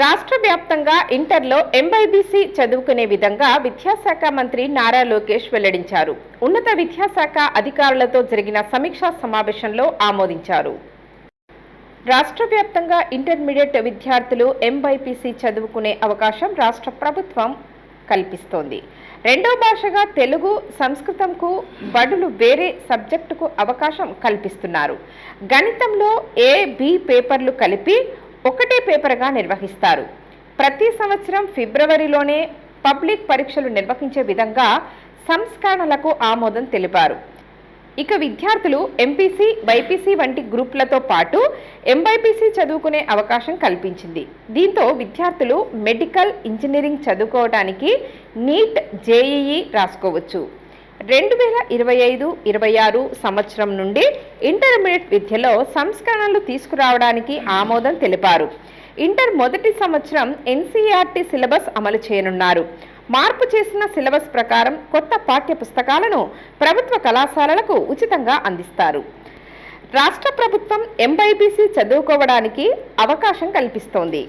రాష్ట్ర వ్యాప్తంగా ఇంటర్లో ఎంబైబీసీ చదువుకునే విధంగా విద్యాశాఖ మంత్రి నారా లోకేష్ వెల్లడించారు. ఉన్నత విద్యాశాఖ అధికారులతో జరిగిన సమీక్షా సమావేశంలో ఆమోదించారు. రాష్ట్ర వ్యాప్తంగా ఇంటర్మీడియట్ విద్యార్థులు ఎంబైపీసీ చదువుకునే అవకాశం రాష్ట్ర ప్రభుత్వం కల్పిస్తోంది. రెండో భాషగా తెలుగు సంస్కృతంకు బడులు వేరే సబ్జెక్టుకు అవకాశం కల్పిస్తున్నారు. గణితంలో ఏ బి పేపర్లు కలిపి ఒకటే పేపర్గా నిర్వహిస్తారు. ప్రతి సంవత్సరం ఫిబ్రవరిలోనే పబ్లిక్ పరీక్షలు నిర్వహించే విధంగా సంస్కరణలకు ఆమోదం తెలిపారు. ఇక విద్యార్థులు ఎంపీసీ బైపీసీ వంటి గ్రూపులతో పాటు ఎంబైపీసీ చదువుకునే అవకాశం కల్పించింది. దీంతో విద్యార్థులు మెడికల్ ఇంజనీరింగ్ చదువుకోవడానికి నీట్ జేఈఈ రాసుకోవచ్చు. రెండు వేల ఇరవై ఐదు ఇరవై ఆరు సంవత్సరం నుండి ఇంటర్మీడియట్ విద్యలో సంస్కరణలు తీసుకురావడానికి ఆమోదం తెలిపారు. ఇంటర్ మొదటి సంవత్సరం ఎన్సీఆర్టీ సిలబస్ అమలు చేయనున్నారు. మార్పు చేసిన సిలబస్ ప్రకారం కొత్త పాఠ్య పుస్తకాలను ప్రభుత్వ కళాశాలలకు ఉచితంగా అందిస్తారు. రాష్ట్ర ప్రభుత్వం ఎంబైబీసీ చదువుకోవడానికి అవకాశం కల్పిస్తోంది.